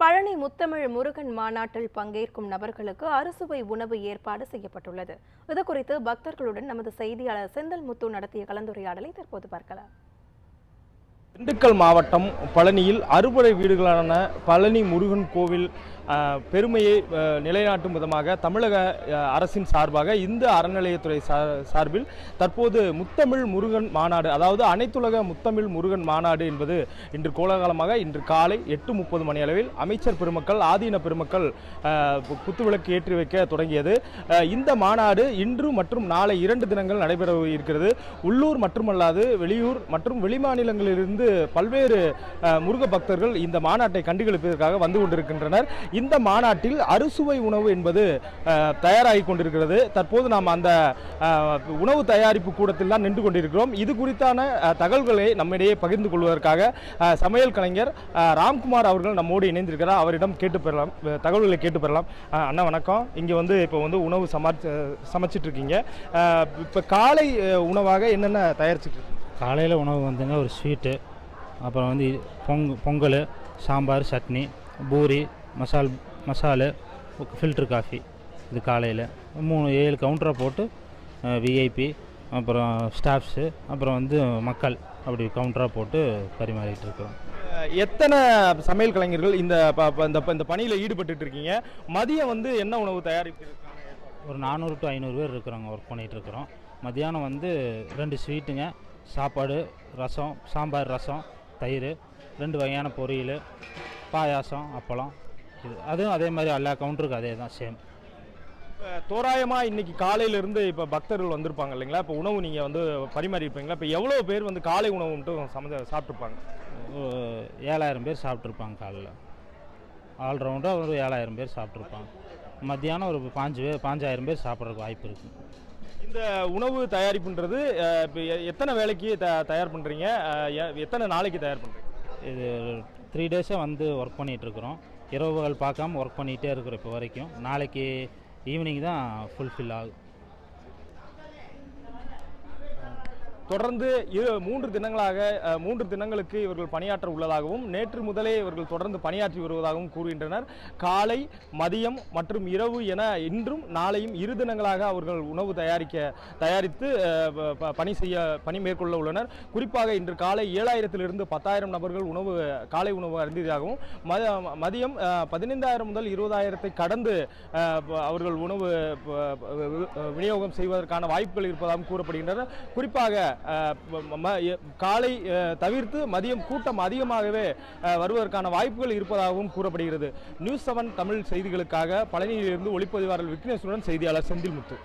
பழனி முத்தமிழ் முருகன் மாநாட்டில் பங்கேற்கும் நபர்களுக்கு அறுசுவை உணவு ஏற்பாடு செய்யப்பட்டுள்ளது. இது குறித்து பக்தர்களுடன் நமது செய்தியாளர் செந்தல் முத்து நடத்திய கலந்துரையாடலை தற்போது பார்க்கலாம். திண்டுக்கல் மாவட்டம் பழனியில் அறுபடை வீடுகளான பழனி முருகன் கோவில் பெருமையை நிலைநாட்டும் விதமாக தமிழக அரசின் சார்பாக இந்த அறநிலையத்துறை சார்பில் தற்போது முத்தமிழ் முருகன் மாநாடு அதாவது அனைத்துலக முத்தமிழ் முருகன் மாநாடு என்பது இன்று கோலாகலமாக இன்று காலை எட்டு முப்பது மணி அளவில் அமைச்சர் பெருமக்கள் ஆதீன பெருமக்கள் குத்துவிளக்கு ஏற்றி வைக்க தொடங்கியது. இந்த மாநாடு இன்று மற்றும் நாளை இரண்டு தினங்கள் நடைபெற இருக்கிறது. உள்ளூர் மட்டுமல்லாது வெளியூர் மற்றும் வெளிமாநிலங்களிலிருந்து பல்வேறு முருக பக்தர்கள் இந்த மாநாட்டை கண்டுகளிப்பதற்காக வந்து கொண்டிருக்கின்றனர். இந்த மாநாட்டில் அறுசுவை உணவு என்பது தயாராகி கொண்டிருக்கிறது. தற்போது நாம் அந்த உணவு தயாரிப்பு கூடத்தில் தான் நின்று கொண்டிருக்கிறோம். இது குறித்தான தகவல்களை நம்மிடையே பகிர்ந்து கொள்வதற்காக சமையல் கலைஞர் ராம்குமார் அவர்கள் நம்மோடு இணைந்திருக்கிறார். அவரிடம் கேட்டு பெறலாம் தகவல்களை கேட்டு பெறலாம். அண்ணா வணக்கம். இங்கே வந்து இப்போ வந்து உணவு சமாளிச்சு சமைச்சிட்டு இருக்கீங்க இப்போ காலை உணவாக என்னென்ன தயாரிச்சிட்டு காலையில் உணவு வந்துங்க ஒரு ஸ்வீட்டு. அப்புறம் வந்து பொங் பொங்கல் சாம்பார் சட்னி பூரி மசால் மசாலு ஃபில்ட்ரு காஃபி இது காலையில். மூணு ஏழு கவுண்டரை போட்டு விஐபி அப்புறம் ஸ்டாஃப்ஸு அப்புறம் வந்து மக்கள் அப்படி கவுண்டராக போட்டு பரிமாறிட்டு இருக்கிறோம். அஹ், எத்தனை சமையல் கலைஞர்கள் இந்த இந்த பணியில் ஈடுபட்டு இருக்கீங்க? மதியம் வந்து என்ன உணவு தயாரிப்பு ஒரு நானூறு டு ஐநூறு பேர் இருக்கிறோங்க ஒர்க் பண்ணிகிட்டு இருக்கிறோம். மத்தியானம் வந்து ரெண்டு ஸ்வீட்டுங்க சாப்பாடு ரசம் சாம்பார் ரசம் தயிர் ரெண்டு வகையான பொரியல் பாயாசம் அப்பளம். இது அதுவும் அதே மாதிரி எல்லா கவுண்டருக்கும் அதே தான் சேம் தோராயமாக இன்னைக்கு காலையிலேருந்து இப்போ பக்தர்கள் வந்திருப்பாங்க இல்லைங்களா? இப்போ உணவு நீங்கள் வந்து பரிமாறியிருப்பீங்களா? இப்போ எவ்வளோ பேர் வந்து காலை உணவு மட்டும் சமைச்ச சாப்பிட்ருப்பாங்க ஏழாயிரம் பேர் சாப்பிட்ருப்பாங்க காலைல ஆல்ரவுண்டாக ஒரு ஏழாயிரம் பேர் சாப்பிட்ருப்பாங்க மத்தியானம் ஒரு பாஞ்சு பேர் பாஞ்சாயிரம் பேர் சாப்பிட்றதுக்கு வாய்ப்பு இருக்குது இந்த உணவு தயாரிப்புன்றது இப்போ எத்தனை வேலைக்கு த தயார் பண்ணுறீங்க எத்தனை நாளைக்கு தயார் பண்ணுறீங்க இது த்ரீ டேஸாக வந்து ஒர்க் பண்ணிகிட்ருக்குறோம் இரவுகள் பார்க்காம ஒர்க் பண்ணிகிட்டே இருக்கிறோம் இப்போ வரைக்கும். நாளைக்கு ஈவினிங் தான் ஃபுல்ஃபில் ஆகும். தொடர்ந்து இரு மூன்று தினங்களாக மூன்று தினங்களுக்கு இவர்கள் பணியாற்ற உள்ளதாகவும் நேற்று முதலே இவர்கள் தொடர்ந்து பணியாற்றி வருவதாகவும் கூறுகின்றனர். காலை மதியம் மற்றும் இரவு என இன்றும் நாளையும் இரு தினங்களாக அவர்கள் உணவு தயாரிக்க தயாரித்து ப- ப- பணி செய்ய பணி மேற்கொள்ள உள்ளனர். குறிப்பாக இன்று காலை ஏழாயிரத்திலிருந்து பத்தாயிரம் நபர்கள் உணவு காலை உணவு அருந்தியதாகவும் மதியம் பதினைந்தாயிரம் முதல் இருபதாயிரத்தை கடந்து அவர்கள் உணவு விநியோகம் செய்வதற்கான வாய்ப்புகள் இருப்பதாகவும் கூறப்படுகின்றன. குறிப்பாக காலை தவிர்த்து மதியம் கூட்டம் அதிகமாகவே வருவதற்கான வாய்ப்புகள் இருப்பதாகவும் கூறப்படுகிறது. நியூஸ் செவன் தமிழ் செய்திகளுக்காக பழனியிலிருந்து ஒளிப்பதிவாளர் விக்னேஸ்வரன் செய்தியாளர் செந்தில் முத்து